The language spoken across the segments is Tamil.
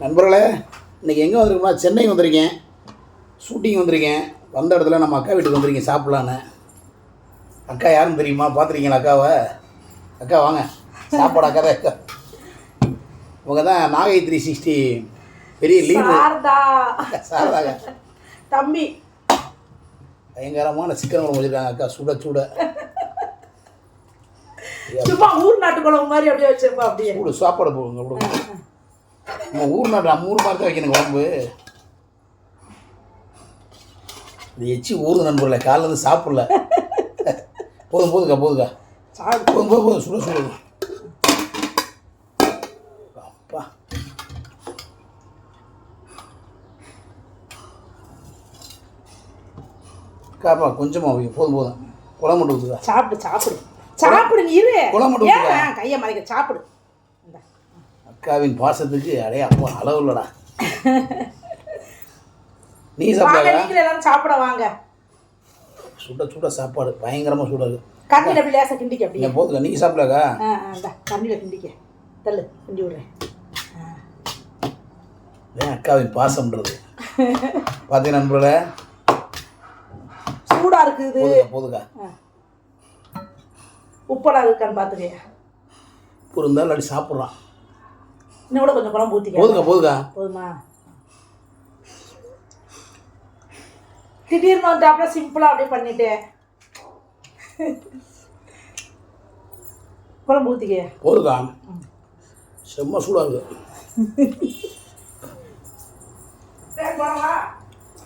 நண்பர்களே இன்றைக்கி எங்கே வந்திருக்கோம்னா சென்னை வந்திருக்கேன். ஷூட்டிங் வந்திருக்கேன். வந்த இடத்துல நம்ம அக்கா வீட்டுக்கு வந்திருக்கேன் சாப்பிட்லான்னு. அக்கா யாருன்னு தெரியுமா? பார்த்துருக்கீங்களா அக்காவை? அக்கா வாங்க. சாப்பாடு அக்கா தான் அக்கா இவங்க தான் நாகை த்ரீ சிக்ஸ்டி பெரிய சாரதா. சாரதாங்க தம்பி. பயங்கரமான சிக்கன் குழம்பு வச்சுருக்காங்க அக்கா. சுட சுட. சும்மா ஊர் நாட்டு குழம்பு மாதிரி அப்படியே வச்சிருப்பா அப்படியே. சாப்பாடு போடுங்க கொடுங்க நம்ம ஊர் நாட்டு நம்ம ஊர் மாதிரி தான் வைக்கணும் குழம்பு. இது எச்சி ஊருது நண்பர்களே காலைல இருந்து சாப்பிடல. போதும் போதுக்கா போதுக்கா சாப்பிடு. போதும் போதும் போதும் சுட சுட. அப்பா. காப்பா கொஞ்சமாக வைங்க. போதும் போதும். குழம்பு மட்டும் சாப்பிடு சாப்பிடு. சாப்பிடு நீ இரு. குழம்பு மட்டும் கையை மறைக்க சாப்பிடு. அக்காவின் பாசத்துக்கு அடைய அப்பா அளவு இல்லடா. நீ நீங்களே எல்லாரும் சாப்பிட வாங்க. சுட சுட சாப்பாடு பயங்கரமாக சுட இருக்கு. கண்ணில் அப்படி லேசா கிண்டிக்க அப்படியே. நீங்கள் போதுக்கா நீங்கள் சாப்பிடலாக்கா ஆ ஆ கண்ணில் கிண்டிக்க. தள்ளு கிண்டி விடுறேன். ஏன் அக்காவின் பாசம்ன்றது? பார்த்தீங்க நண்பர்களே? சூடா இருக்குது. போதுக்கா. உப்பெல்லாம் இருக்கான்னு பார்த்துக்கயா உப்பு இருந்தாலும் அப்படி சாப்பிட்றான். இன்னும் கூட கொஞ்சம் குழம்பு ஊற்றிக்க போதுக்கா போதுக்கா. போதுமா? திடீர்னு வந்தாப்புல சிம்பிளா அப்படியே பண்ணிட்டேன் குழம்பு ஊற்றிக்க போதுக்கா. செம்ம சூடாக இருக்கு.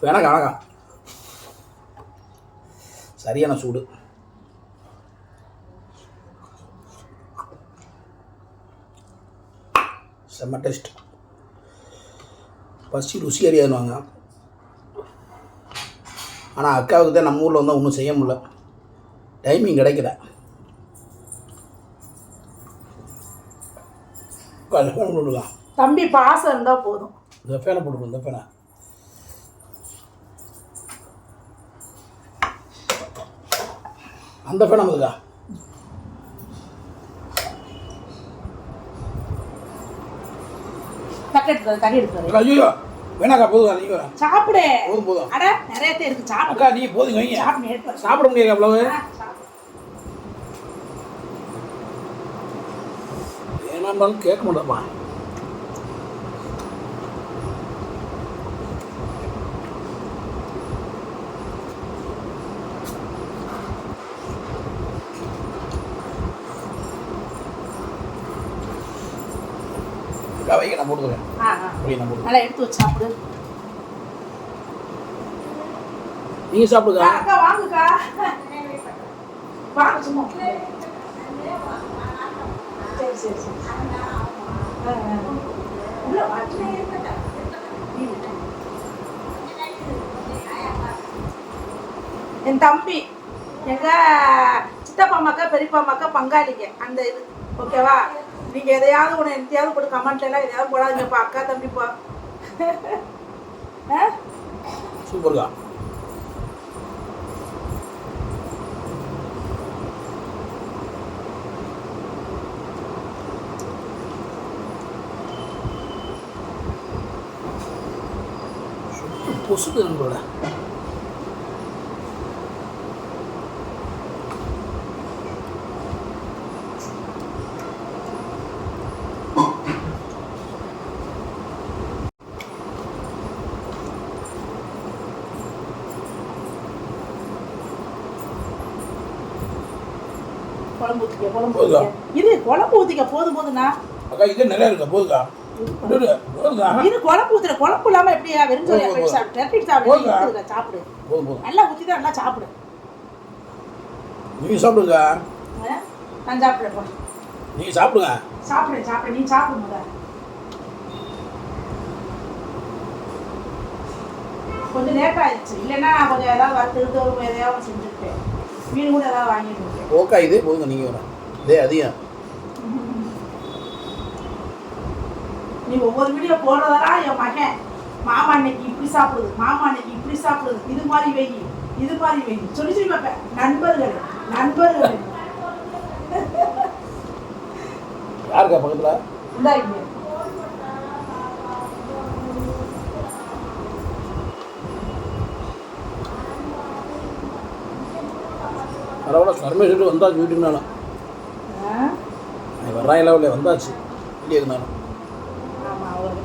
வேணாக்கா வேணாக்கா. சரியான சூடு. செம்ம டேஸ்ட். பசி ருசி அறியாதுவாங்க ஆனால் அக்காவுக்கு தான் நம்ம ஊரில் வந்து ஒன்றும் செய்ய முடியல. டைமிங் கிடைக்கல. ஃபேனை போட்டுக்கலாம். தம்பி பாசம் இருந்தா போதும். இந்த ஃபேனை போட்டுக்கணும் இந்த ஃபேனை அந்த ஃபேனை முதல்ல தட்டு எடுத்து கறி எடுத்து ஐயோ வேணாக்கா போதும் நீங்கள் வரேன் சாப்பிடு. போதும் போதும். அட நிறைய பேர் இருக்கு சாப்பிடு. அக்கா வைங்க. சாப்பிடு முடியாது அவ்வளவு? கேட்க மாட்டேப்பா அக்கா வைங்க நான் போட்டுக்கிறேன். நான் நல்லா எடுத்து வச்சு சாப்பிடு. நீங்கள் சாப்பிடுங்க. அக்கா, வாங்குக்கா. வாங்க சும்மா. சரி சரி சரி. என் தம்பி எங்க சித்தப்பா மக்கா பெரியப்பா மக்கா பங்காளிங்க. அந்த இது. ஓகேவா? நீங்க எதையாவது ஒன்று எந்தையாவது போட்டு கமெண்ட்ல எதையாவது போடாதீங்கப்பா அக்கா தம்பிப்பா சூப்பர்கா பொசுக்கு நம்மளோட குழம்பு ஊற்றிக்க குழம்பு போதுமா? ஊற்றிக்க இது குழம்பு ஊற்றிக்க போதும் போதுண்ணா. அக்கா இது நிறையா இருக்கா? போதுக்கா விடு, போதுக்கா இது குழம்பு ஊற்றுற குழம்பு இல்லாமல் எப்படியா. சாப்பிட்டு ரெப்பிட்டு சாப்பிடு. நல்லா தான் நல்லா நீங்கள் சாப்பிடுங்க? நான் நீங்கள் சாப்பிடுங்க. சாப்பிடு சாப்பிடு. நீ சாப்பிடு முத. கொஞ்சம் லேட் ஆயிடுச்சு. இல்லைன்னா கொஞ்சம் ஏதாவது வறுத்து எதையாவது செஞ்சுருப்பேன் மீன் கூட ஏதாவது வாங்கிட்டு ஓக்கா இதே போதுங்க நீங்கள் வர இதே அதிகம். நீ ஒவ்வொரு வீடியோ போடுறதெல்லாம் என் மகன். மாமா இன்னைக்கு இப்படி சாப்பிடுது மாமா இன்னைக்கு இப்படி சாப்பிடுது. இது மாதிரி வை இது மாதிரி வை சொல்லி சொல்லி பார்ப்பேன். நண்பர்கள் நண்பர்கள். யாருக்கா பக்கத்தில்? பரவாயில்ல சர்மே சொல்லிட்டு வந்தாச்சு வீட்டுக்குனாலும் ஆ? நீ வர்றான் லெவலில் வந்தாச்சு அவர்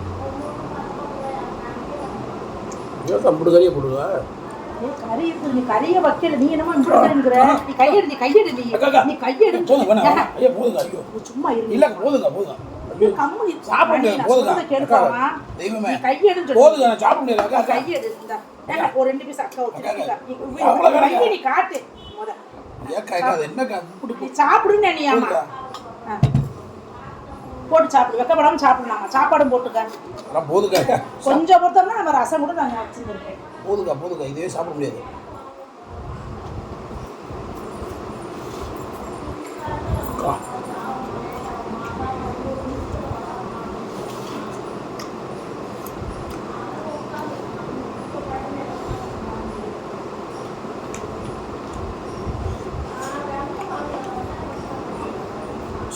ஐயோ அப்படி சரியாக போடுவா கறியை வைக்கல நீ என்னமோ இப்படிங்கிற நீ கையெடு நீ கையெடு நீ அக்கா, அக்கா. நீ கையெடு போதுங்க வேணாம் ஐயா போதுங்க ஐயோ சும்மா இல்லை போதுங்க போதுங்க ஒரு ரெண்டு பீஸ் அக்கா காட்டு சாப்பிடுன்னு நீ ஆமா போதுக்கா. ஆ. போட்டு சாப்பிடு வெக்கப்படாம சாப்பிடலாமா சாப்பாடும் போட்டுக்க. போதுக்கா கொஞ்சம் பொறுத்தோம்னா நம்ம ரசம் கூட நாங்கள் வச்சுருக்கேன் போதுக்கா போதுக்கா. இதுவே சாப்பிட முடியாது.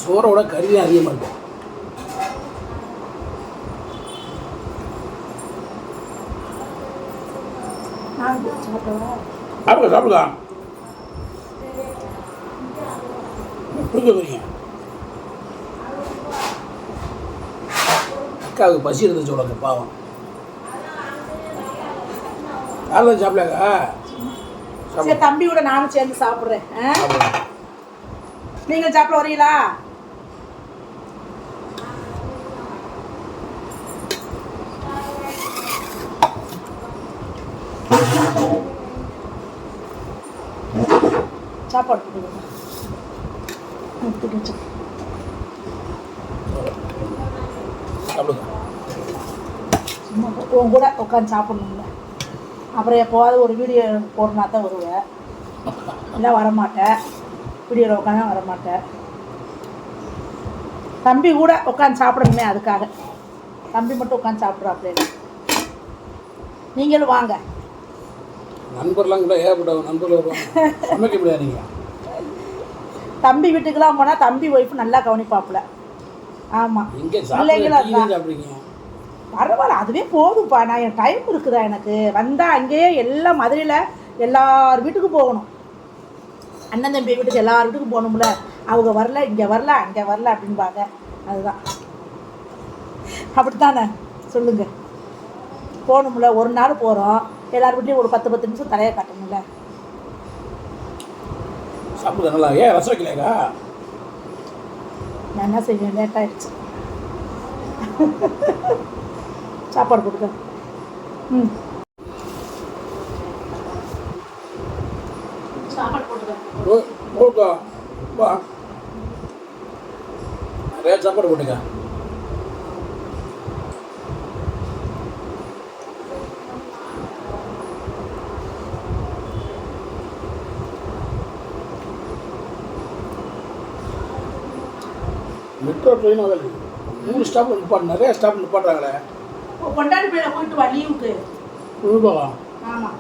சோறோட கறி தான் அதிகமாக இருக்கும் சாப்பிடுங்க. சாப்பிடுங்க அக்காவுக்கு பசி இருந்துச்சு உனக்கு பாவம். யாரும் சாப்பிடலாக்கா சரி சாப்பிடுங்க தம்பியோட நானும் சேர்ந்து சாப்பிட்றேன். நீங்கள் சாப்பிட வரீங்களா? சாப்பாடு போட்டுக்கோங்க வச்சு. சும்மா உன் கூட உட்காந்து சாப்பிடணும்ல. அப்புறம் எப்போவாது ஒரு வீடியோ போடனா தான் வருவேன் இல்லை வரமாட்டேன் வீடியோவில் உட்காந்து வரமாட்டேன் தம்பி கூட உட்காந்து சாப்பிடணுமே அதுக்காக. தம்பி மட்டும் உட்காந்து சாப்பிட்றாப்ல. நீங்களும் வாங்க. நண்பர்லாம் கூட ஏகப்பட்ட நண்பர்கள் வருவாங்க. சமைக்க முடியாது நீங்கள் தம்பி வீட்டுக்கெல்லாம் போனால் தம்பி ஒய்ஃப் நல்லா கவனிப்பாப்புல. ஆமாம் பிள்ளைங்களும் பரவாயில்ல அதுவே போதும்ப்பா நான் என் டைம் இருக்குதா எனக்கு? வந்தால் அங்கேயே எல்லாம் மதுரையில் எல்லார் வீட்டுக்கும் போகணும். அண்ணன் தம்பி வீட்டுக்கு எல்லார் வீட்டுக்கும் போகணும்ல. அவங்க வரல இங்கே வரல அங்கே வரல அப்படின்பாங்க அதுதான். அப்படித்தானே? சொல்லுங்க. போகணும்ல. ஒரு நாள் போகிறோம் எல்லார் வீட்லேயும் ஒரு பத்து பத்து நிமிஷம் தலையை காட்டணும்ல. சாப்பிடுங்க நல்லா ஏன் ரசம் வைக்கலையாக்கா நான் என்ன செய்வேன்? லேட் ஆயிடுச்சு. சாப்பாடு கொடுக்க. ம். சாப்பாடு போட்டுக்க. நிறைய சாப்பாடு போட்டுக்க. மெட்ரோ ட்ரெயின் அதில் மூணு ஸ்டாப்பில் நிப்பாட்டு நிறைய ஸ்டாப்பில் நிப்பாட்டுறாங்களே. கொண்டாடி பிள்ளை போயிட்டு வா லீவுக்கு ரூபாவா? ஆமாம்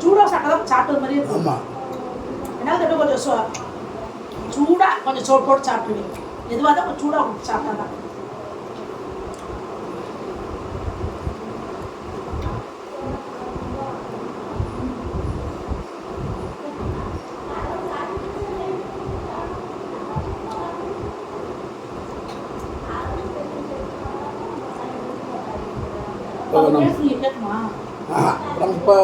சூடாக சாப்பிட்டா சாப்பிட்டது மாதிரி இருக்கும். ஆமாம் என்ன தட்டு கொஞ்சம் சூ- சூடா கொஞ்சம் சோறு போட்டு சாப்பிடுவீங்க எதுவாக தான் கொஞ்சம் சூடாக சாப்பிட்டா தான். நம்ம நம்ம இப்போ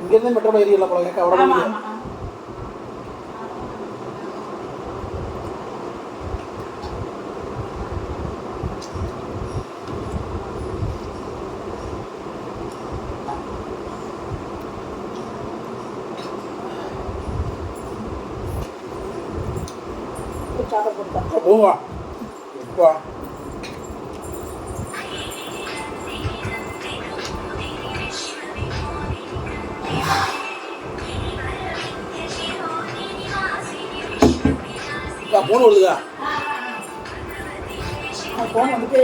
இங்கேருந்து மெட்ரோட ஏரியல போல கேட்க அவ்வளோ சாப்பிட கொடுத்தா போவா. எப்பா போன் வருதுக்கா ஃபோன் வந்துட்டே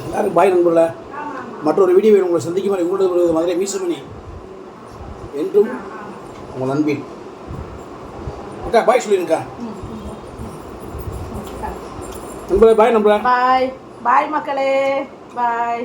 எல்லாரும் பாய் நண்பர்களே. மற்றொரு வீடியோவில் உங்களை சந்திக்கும் வரை உங்களது மதுரை வீசுமணி என்றும் உங்கள் நண்பின் அக்கா பாய் சொல்லிருக்கா? நண்பர்களே பாய் நண்பர்களே. பாய் பாய் மக்களே. பாய்